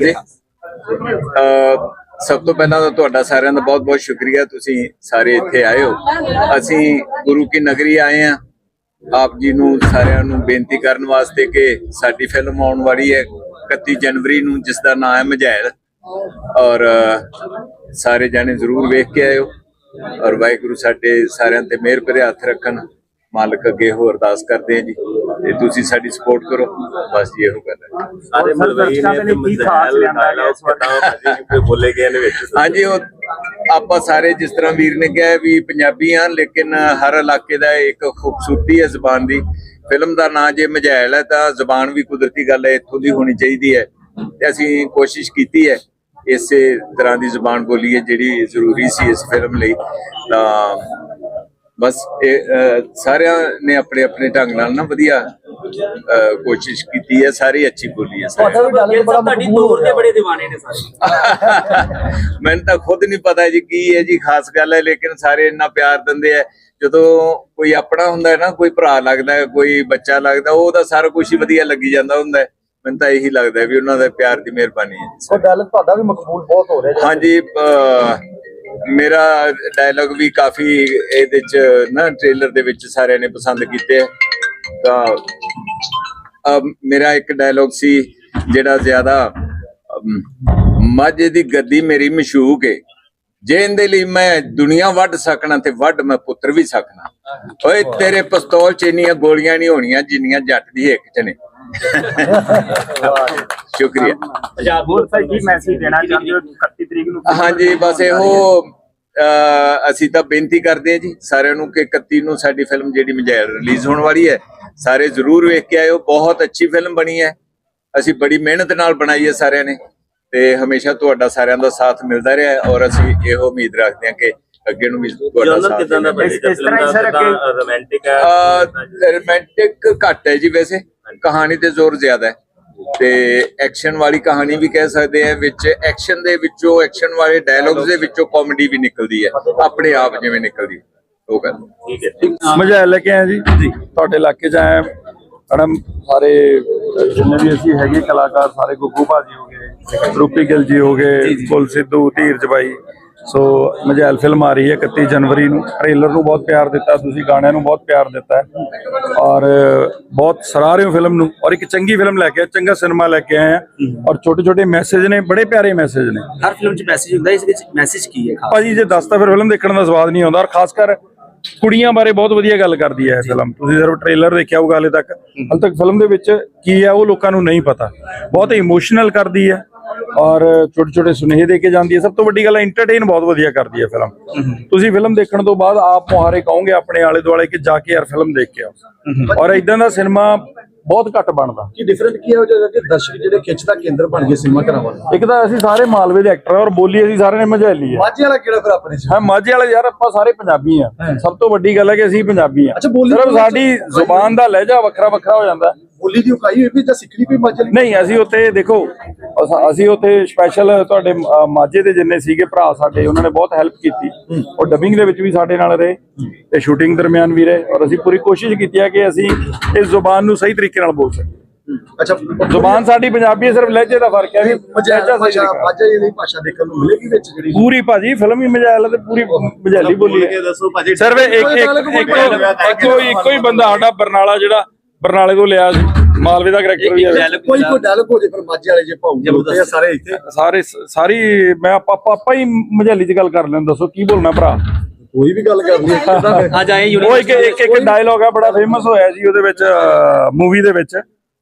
ਜੀ ਸਭ ਤੋਂ ਪਹਿਲਾਂ ਤਾਂ ਤੁਹਾਡਾ ਸਾਰਿਆਂ ਦਾ ਬਹੁਤ-ਬਹੁਤ ਸ਼ੁਕਰੀਆ, ਤੁਸੀਂ ਸਾਰੇ ਇੱਥੇ ਆਏ ਹੋ। ਅਸੀਂ ਗੁਰੂ ਕੀ ਨਗਰੀ ਆਏ ਆ ਆਪ ਜੀ ਨੂੰ ਸਾਰਿਆਂ ਨੂੰ ਬੇਨਤੀ ਕਰਨ ਵਾਸਤੇ ਕਿ ਸਾਡੀ ਫਿਲਮ ਆਉਣ ਵਾਲੀ ਹੈ 31 ਜਨਵਰੀ ਨੂੰ, ਜਿਸ ਦਾ ਨਾਮ ਹੈ ਮਝੈਲ। ਔਰ ਸਾਰੇ ਜਾਣੇ ਜ਼ਰੂਰ ਵੇਖ ਕੇ ਆਇਓ। ਔਰ ਵਾਹਿਗੁਰੂ ਸਾਡੇ ਸਾਰਿਆਂ ਤੇ ਮਿਹਰ ਭਰੇ ਹੱਥ ਰੱਖਣ। ਮਾਲਕ ਅੱਗੇ ਹੋਰ ਅਰਦਾਸ ਕਰਦੇ ਆ ਜੀ। ਤੇ ਤੁਸੀਂ ਸਾਡੀ ਸਪੋਰਟ ਕਰੋ। ਬਸ ਜੀ ਇਹੋ ਗੱਲ ਹੈ। ਸਾਰੇ ਮਲਵਈ ਨੇ ਤੇ ਮਜ਼ਾਲ ਲਿਆਂਦਾ ਇਸ ਵਾਰ ਬੋਲੇ ਗਏ ਨੇ ਵਿੱਚ। ਹਾਂਜੀ ਉਹ ਆਪਾਂ ਸਾਰੇ ਜਿਸ ਤਰ੍ਹਾਂ ਵੀਰ ਨੇ ਕਿਹਾ ਵੀ ਪੰਜਾਬੀ ਆ ਲੇਕਿਨ ਹਰ ਇਲਾਕੇ ਦਾ ਇੱਕ ਖੂਬਸੂਰਤੀ ਹੈ ਜ਼ੁਬਾਨ ਦੀ। ਫਿਲਮ ਦਾ ਨਾਂ ਜੇ ਮਝੈਲ ਹੈ ਤਾਂ ਜ਼ੁਬਾਨ ਵੀ ਕੁਦਰਤੀ ਗੱਲ ਹੈ ਇੱਥੋਂ ਦੀ ਹੋਣੀ ਚਾਹੀਦੀ ਹੈ। ਤੇ ਅਸੀਂ ਕੋਸ਼ਿਸ਼ ਕੀਤੀ ਹੈ ਇਸੇ ਤਰ੍ਹਾਂ ਦੀ ਜ਼ੁਬਾਨ ਬੋਲੀਏ ਜਿਹੜੀ ਜ਼ਰੂਰੀ ਸੀ ਇਸ ਫਿਲਮ ਲਈ। ਤਾਂ ਬਸ ਇਹ ਸਾਰਿਆਂ ਨੇ ਆਪਣੇ ਆਪਣੇ ਢੰਗ ਨਾਲ ਨਾ ਵਧੀਆ ਕੋਸ਼ਿਸ਼ ਕੀਤੀ ਹੈ ਸਾਰੀ ਅੱਛੀ ਬੋਲੀ ਹੈ ਸਾਰਿਆਂ ਨੇ। ਵੀ ਗੱਲ ਬੜਾ ਤੁਹਾਡੀ ਮਕਬੂਲ ਹੋ ਦੌਰ ਦੇ ਰਿਹਾ ਬੜੇ دیਵਾਨੇ ਨੇ ਸਾਰੇ। ਮੈਨੂੰ ਤਾਂ ਖੁਦ ਨਹੀਂ ਪਤਾ ਜੀ ਕੀ ਹੈ ਜੀ ਖਾਸ ਗੱਲ ਹੈ ਲੇਕਿਨ ਸਾਰੇ ਇੰਨਾ ਪਿਆਰ ਦਿੰਦੇ ਆ ਜਦੋਂ ਕੋਈ ਆਪਣਾ ਹੁੰਦਾ ਹੈ ਨਾ ਕੋਈ ਭਰਾ ਲੱਗਦਾ ਹੈ ਕੋਈ ਬੱਚਾ ਲੱਗਦਾ ਉਹਦਾ ਸਾਰਾ ਕੁਝ ਹੀ ਵਧੀਆ ਲੱਗੀ ਜਾਂਦਾ ਹੁੰਦਾ ਹੈ। ਮੈਨੂੰ ਤਾਂ ਇਹੀ ਲੱਗਦਾ ਹੈ ਵੀ ਉਹਨਾਂ ਦਾ ਪਿਆਰ ਦੀ ਮਿਹਰਬਾਨੀ ਹੈ ਜੀ ਉਹ ਗੱਲ ਤੁਹਾਡਾ ਵੀ ਮਕਬੂਲ ਬਹੁਤ ਹੋ ਰਿਹਾ ਜੀ। ਹਾਂਜੀ ਅਹ, ਮੇਰਾ ਡਾਇਲੌਗ ਵੀ ਕਾਫੀ ਇਹਦੇ ਚ ਨਾ ਟ੍ਰੇਲਰ ਦੇ ਵਿੱਚ ਸਾਰਿਆਂ ਨੇ ਪਸੰਦ ਕੀਤੇ ਤਾਂ ਮੇਰਾ ਇੱਕ ਡਾਇਲੌਗ ਸੀ ਜਿਹੜਾ ਜ਼ਿਆਦਾ ਮਾਝੇ ਦੀ ਗੱਦੀ ਮੇਰੀ ਮਸ਼ੂਕ ਏ। ਜੇ ਇਹਦੇ ਲਈ ਮੈਂ ਦੁਨੀਆ ਵੱਢ ਸਕਣਾ ਤੇ ਵੱਢ ਮੈਂ ਪੁੱਤਰ ਵੀ ਸਕਣਾ। ਓਏ, ਤੇਰੇ ਪਿਸਤੌਲ ਚ ਇੰਨੀਆਂ ਗੋਲੀਆਂ ਨਹੀਂ ਹੋਣੀਆਂ ਜਿੰਨੀਆਂ ਜੱਟ ਦੀ ਇੱਕ ਚ ਨੇ। ਸ਼ੁਕਰੀਆ। ਆਜ਼ਾਦ ਬੋਲ ਸਰ ਕੀ ਮੈਸੇਜ ਦੇਣਾ ਚਾਹੁੰਦੇ ਹੋ? 31 ਤਰੀਕ ਨੂੰ ਹਾਂਜੀ ਬਸ ਇਹੋ ਅਸੀਂ ਤਾਂ ਬੇਨਤੀ ਕਰਦੇ ਹਾਂ ਜੀ ਸਾਰਿਆਂ ਨੂੰ ਕਿ 31 ਨੂੰ ਸਾਡੀ ਫਿਲਮ ਜਿਹੜੀ ਮਜੈਲ ਰਿਲੀਜ਼ ਹੋਣ ਵਾਲੀ ਹੈ ਸਾਰੇ ਜ਼ਰੂਰ ਵੇਖ ਕੇ ਆਇਓ ਬਹੁਤ ਅੱਛੀ ਫਿਲਮ ਬਣੀ ਹੈ। ਅਸੀਂ ਬੜੀ ਮਿਹਨਤ ਨਾਲ ਬਣਾਈ ਹੈ ਸਾਰਿਆਂ ਨੇ ਤੇ ਹਮੇਸ਼ਾ ਤੁਹਾਡਾ ਸਾਰਿਆਂ ਦਾ ਸਾਥ ਮਿਲਦਾ ਰਿਹਾ ਔਰ ਅਸੀਂ ਇਹੋ ਉਮੀਦ ਰੱਖਦੇ ਹਾਂ ਕਿ ਅੱਗੇ ਨੂੰ ਵੀ ਤੁਹਾਡਾ ਜਨਰਲ ਸਾਥ ਕਿਦਾਂ ਦਾ। ਬਣੀ? ਇਸ ਤਰ੍ਹਾਂ ਹੀ ਸਰ ਰੋਮਾਂਟਿਕ ਹੈ? ਰੋਮਾਂਟਿਕ ਘੱਟ ਹੈ ਜੀ ਵੈਸੇ। ਕਹਾਣੀ ਤੇ ਜ਼ੋਰ ਜ਼ਿਆਦਾ ਹੈ। ਤੇ ਐਕਸ਼ਨ ਵਾਲੀ ਕਹਾਣੀ ਵੀ ਕਹਿ ਸਕਦੇ ਆ ਵਿੱਚ ਐਕਸ਼ਨ ਦੇ ਵਿੱਚੋਂ ਐਕਸ਼ਨ ਵਾਲੇ ਡਾਇਲੌਗਸ ਦੇ ਵਿੱਚੋਂ ਕਾਮੇਡੀ ਵੀ ਨਿਕਲਦੀ ਹੈ। ਆਪਣੇ ਆਪ ਜਿਵੇਂ ਨਿਕਲਦੀ ਹੈ। ਉਹ ਗੱਲ। ਠੀਕ ਹੈ। ਮਝੈਲ ਲੈ ਕੇ ਆਏ ਜੀ। ਤੁਹਾਡੇ ਇਲਾਕੇ ਚ ਆਏ ਮੈਡਮ ਸਾਰੇ ਜਿੰਨੇ ਵੀ ਅਸੀਂ ਹੈਗੇ ਕਲਾਕਾਰ ਸਾਰੇ ਗੁੱਗੂ ਭਾਜੀ ਹੋ ਗਏ ਰੂਪੀ ਗਿੱਲ ਜੀ ਹੋ ਗਏ ਕੁਲ ਸਿੱਧੂ ਧੀਰਜ ਬਾਈ। ਸੋ ਮਝੈਲ ਫਿਲਮ ਆ ਰਹੀ ਹੈ 31 ਜਨਵਰੀ ਨੂੰ। ਟ੍ਰੇਲਰ ਨੂੰ ਬਹੁਤ ਪਿਆਰ ਦਿੱਤਾ ਤੁਸੀਂ ਗਾਣਿਆਂ ਨੂੰ ਬਹੁਤ ਪਿਆਰ ਦਿੱਤਾ ਔਰ ਬਹੁਤ ਸਰਾਹ ਰਹੇ ਹੋ ਫਿਲਮ ਨੂੰ। ਔਰ ਇੱਕ ਚੰਗੀ ਫਿਲਮ ਲੈ ਕੇ ਆਏ, ਚੰਗਾ ਸਿਨੇਮਾ ਲੈ ਕੇ ਆਏ ਆ ਔਰ ਛੋਟੇ ਛੋਟੇ ਮੈਸੇਜ ਨੇ ਬੜੇ ਪਿਆਰੇ ਮੈਸੇਜ ਨੇ। ਹਰ ਫਿਲਮ 'ਚ ਮੈਸੇਜ ਹੁੰਦਾ ਇਸ ਵਿੱਚ ਮੈਸੇਜ ਕੀ ਹੈ ਭਾਜੀ ਜੇ ਦੱਸਤਾ ਫਿਰ ਫਿਲਮ ਦੇਖਣ ਦਾ ਸਵਾਦ ਨਹੀਂ ਆਉਂਦਾ। ਔਰ ਖਾਸ ਕਰ ਕੁੜੀਆਂ ਬਾਰੇ ਬਹੁਤ ਵਧੀਆ ਗੱਲ ਕਰਦੀ ਹੈ ਇਹ ਫਿਲਮ। ਤੁਸੀਂ ਸਿਰਫ ਟ੍ਰੇਲਰ ਦੇਖਿਆ ਹੋਊਗਾ ਹਾਲੇ ਤੱਕ। ਹਾਲੇ ਤੱਕ ਫਿਲਮ ਦੇ ਵਿੱਚ ਕੀ ਹੈ ਉਹ ਲੋਕਾਂ ਨੂੰ ਨਹੀਂ ਪਤਾ। ਬਹੁਤ ਇਮੋਸ਼ਨਲ ਕਰਦੀ ਹੈ। ਔਰ ਛੋਟੇ ਛੋਟੇ ਸੁਨੇਹੇ ਦੇ ਕੇ ਜਾਂਦੀ ਹੈ। ਸਭ ਤੋਂ ਵੱਡੀ ਗੱਲ ਹੈ ਐਂਟਰਟੇਨ ਬਹੁਤ ਵਧੀਆ ਕਰਦੀ ਹੈ ਫਿਲਮ ਤੁਸੀਂ ਫਿਲਮ ਦੇਖਣ ਤੋਂ ਬਾਅਦ ਆਪ ਮੁਹਾਰੇ ਕਹੋਗੇ ਆਪਣੇ ਆਲੇ ਦੁਆਲੇ ਕਿ ਜਾ ਕੇ ਯਾਰ ਫਿਲਮ ਦੇਖ ਕੇ ਆਓ। ਔਰ ਇਦਾਂ ਦਾ ਸਿਨੇਮਾ ਬਹੁਤ ਘੱਟ ਬਣਦਾ। ਕੀ ਡਿਫਰੈਂਟ ਕੀ ਹੋ ਜਾਏਗਾ ਕਿ ਦਰਸ਼ਕ ਜਿਹੜੇ ਖਿੱਚ ਦਾ ਕੇਂਦਰ ਬਣ ਗਏ ਸਿਨੇਮਾ ਘਰਾਂ ਵਾਲੇ? ਇੱਕ ਤਾਂ ਅਸੀਂ ਸਾਰੇ ਮਾਲਵੇ ਦੇ ਐਕਟਰ ਆ ਔਰ ਬੋਲੀ ਅਸੀਂ ਸਾਰਿਆਂ ਨੇ ਮਝੈਲੀ ਹੈ ਮਾਝੇ ਵਾਲਾ ਕਿਹੜਾ ਫਿਰ ਆਪਣੇ ਚ? ਹਾਂ ਮਾਝੇ ਵਾਲੇ ਯਾਰ ਆਪਾਂ ਸਾਰੇ ਪੰਜਾਬੀ ਆ। ਸਭ ਤੋਂ ਵੱਡੀ ਗੱਲ ਹੈ ਕਿ ਅਸੀਂ ਪੰਜਾਬੀ ਆ। ਅੱਛਾ, ਬੋਲੀ ਸਿਰਫ ਸਾਡੀ ਜ਼ੁਬਾਨ ਦਾ ਲਹਿਜਾ ਵੱਖਰਾ ਵੱਖਰਾ ਹੋ ਜਾਂਦਾ। ਹੈ। ਬੋਲੀ ਦੀ ਉਕਾਈ ਹੋਈ ਵੀ ਜਾਂ ਸਿੱਖਣੀ ਵੀ ਮਾਝੇ ਨਹੀਂ ਅਸੀਂ ਉੱਥੇ ਦੇਖੋ ਅਸ- ਅਸੀਂ ਉੱਥੇ ਸਪੈਸ਼ਲ ਤੁਹਾਡੇ ਅ, ਮਾਝੇ ਦੇ ਜਿੰਨੇ ਸੀਗੇ ਭਰਾ ਸਾਡੇ ਉਹਨਾਂ ਨੇ ਬਹੁਤ ਹੈਲਪ ਕੀਤੀ। ਉਹ ਡਬਿੰਗ ਦੇ ਵਿੱਚ ਵੀ ਸਾਡੇ ਨਾਲ ਰਹੇ ਤੇ ਸ਼ੂਟਿੰਗ ਦਰਮਿਆਨ ਵੀ ਰਹੇ ਔਰ ਅਸੀਂ ਪੂਰੀ ਕੋਸ਼ਿਸ਼ ਕੀਤੀ ਹੈ ਕਿ ਅਸੀਂ ਇਸ ਜ਼ੁਬਾਨ ਨੂੰ ਸਹੀ ਤਰੀਕੇ ਨਾਲ ਬੋਲ ਸਕੀਏ। ਅੱਛਾ ਜ਼ੁਬਾਨ ਸਾਡੀ ਪੰਜਾਬੀ ਹੈ ਸਿਰਫ ਲਹਿਜੇ ਦਾ ਫ਼ਰਕ ਹੈ ਵੀ ਲਹਿਜਾ ਸਹੀ ਭਾਸ਼ਾ ਤਰੀਕੇ। ਮਾਝੇ ਦੀ ਭਾਸ਼ਾ ਦੇਖਣ ਨੂੰ ਮਿਲੇਗੀ ਵਿੱਚ ਜਿਹੜੀ? ਪੂਰੀ ਭਾਜੀ ਫਿਲਮ ਹੀ ਮਜਾਲ ਤੇ ਪੂਰੀ ਮਜਾਲੀ ਬੋਲੀ ਹੈ। ਦੱਸੋ ਭਾਜੀ ਸਿਰਫ ਇੱਕ ਇੱਕ ਇੱਕ ਇੱਕੋ ਇੱਕੋ ਹੀ ਬੰਦਾ ਸਾਡਾ ਬਰਨਾਲਾ ਜਿਹੜਾ ਬਰਨਾਲੇ ਤੋਂ ਲਿਆ ਸੀ ਮਾਲਵੇ ਦਾ ਕਰੈਕਟਰ ਵੀ ਹੈ ਕੋਈ ਕੋਈ ਡਾਇਲੌਗ ਹੋ ਜੇ ਫਿਰ ਮਾਝੇ ਵਾਲੇ ਜੇ ਭਾਉ ਸਾਰੇ ਇੱਥੇ। ਸਾਰੇ ਸਾਰੀ ਮੈਂ ਆਪਾਂ ਆਪਾਂ- ਆਪਾਂ ਹੀ ਮਜਾਲੀ ਚ ਗੱਲ ਕਰ ਲੈਣ ਦੱਸੋ ਕੀ ਬੋਲਣਾ ਭਰਾ? ਕੋਈ ਵੀ ਗੱਲ ਕਰਨੀ ਹੈ ਕਿੱਦਾਂ ਅੱਜ ਆਏ ਉਹ ਇੱਕ ਇੱਕ ਇੱਕ ਡਾਇਲੌਗ ਆ ਬੜਾ ਫੇਮਸ ਹੋਇਆ ਜੀ ਉਹਦੇ ਵਿੱਚ ਮੂਵੀ ਦੇ ਵਿੱਚ।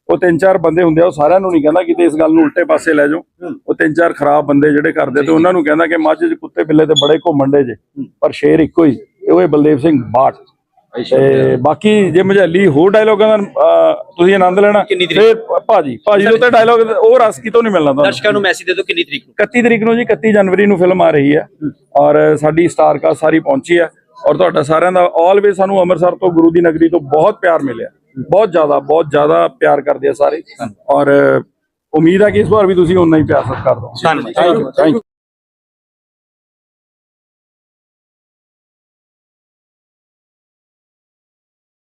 ਉਹ ਤਿੰਨ ਚਾਰ ਬੰਦੇ ਹੁੰਦੇ ਆ ਉਹ ਸਾਰਿਆਂ ਨੂੰ ਨਹੀਂ ਕਹਿੰਦਾ ਕਿਤੇ ਇਸ ਗੱਲ ਨੂੰ ਉਲਟੇ ਪਾਸੇ ਲੈ ਜਾਓ। ਉਹ ਤਿੰਨ ਚਾਰ ਖਰਾਬ ਬੰਦੇ ਜਿਹੜੇ ਕਰਦੇ ਤੇ ਉਹਨਾਂ ਨੂੰ ਕਹਿੰਦਾ ਕਿ ਮੱਝ 'ਚ ਕੁੱਤੇ ਬਿੱਲੇ ਤੇ ਬੜੇ ਘੁੰਮਣ ਦੇ ਜੇ। ਪਰ ਸ਼ੇਰ ਇੱਕੋ ਹੀ ਉਹ ਹੈ ਬਲਦੇਵ ਸਿੰਘ ਬਾਠ। ਤੇ ਬਾਕੀ ਜੇ ਮਝੈਲੀ ਹੋਰ ਡਾਇਲੋਗਾਂ ਦਾ ਤੁਸੀਂ ਆਨੰਦ ਲੈਣਾ। ਕਿੰਨੀ ਤਰੀਕ? ਫਿਰ ਭਾਜੀ ਭਾਜੀ ਦੇ ਉੱਤੇ ਡਾਇਲੋਗ ਉਹ ਰਸ ਕਿਤੋਂ ਨਹੀਂ ਮਿਲਣਾ ਤੁਹਾਨੂੰ? ਦਰਸ਼ਕਾਂ ਨੂੰ ਮੈਸੇਜ ਦੇ ਦਿਓ ਕਿੰਨੀ ਤਰੀਕ ਨੂੰ? 31 ਤਰੀਕ ਨੂੰ ਜੀ 31 ਜਨਵਰੀ ਨੂੰ ਫਿਲਮ ਆ ਰਹੀ ਹੈ। ਔਰ ਸਾਡੀ ਸਟਾਰ ਕਾਸਟ ਸਾਰੀ ਪਹੁੰਚੀ ਹੈ ਔਰ ਤੁਹਾਡਾ ਸਾਰਿਆਂ ਦਾ ਆਲਵੇਜ਼ ਸਾਨੂੰ ਅੰਮ੍ਰਿਤਸਰ ਤੋਂ ਗੁਰੂ ਦੀ ਨਗਰੀ ਤੋਂ ਬਹੁਤ ਪਿਆਰ ਮਿਲਿਆ। ਬਹੁਤ ਜ਼ਿਆਦਾ ਬਹੁਤ ਜ਼ਿਆਦਾ ਪਿਆਰ ਕਰਦੇ ਆ ਸਾਰੇ। ਔਰ ਉਮੀਦ ਹੈ ਕਿ ਇਸ ਵਾਰ ਵੀ ਤੁਸੀਂ ਉਨਾ ਹੀ ਪਿਆਰ ਸਤਿਕਾਰ ਦਿਓ। ਧੰਨਵਾਦ। Thank you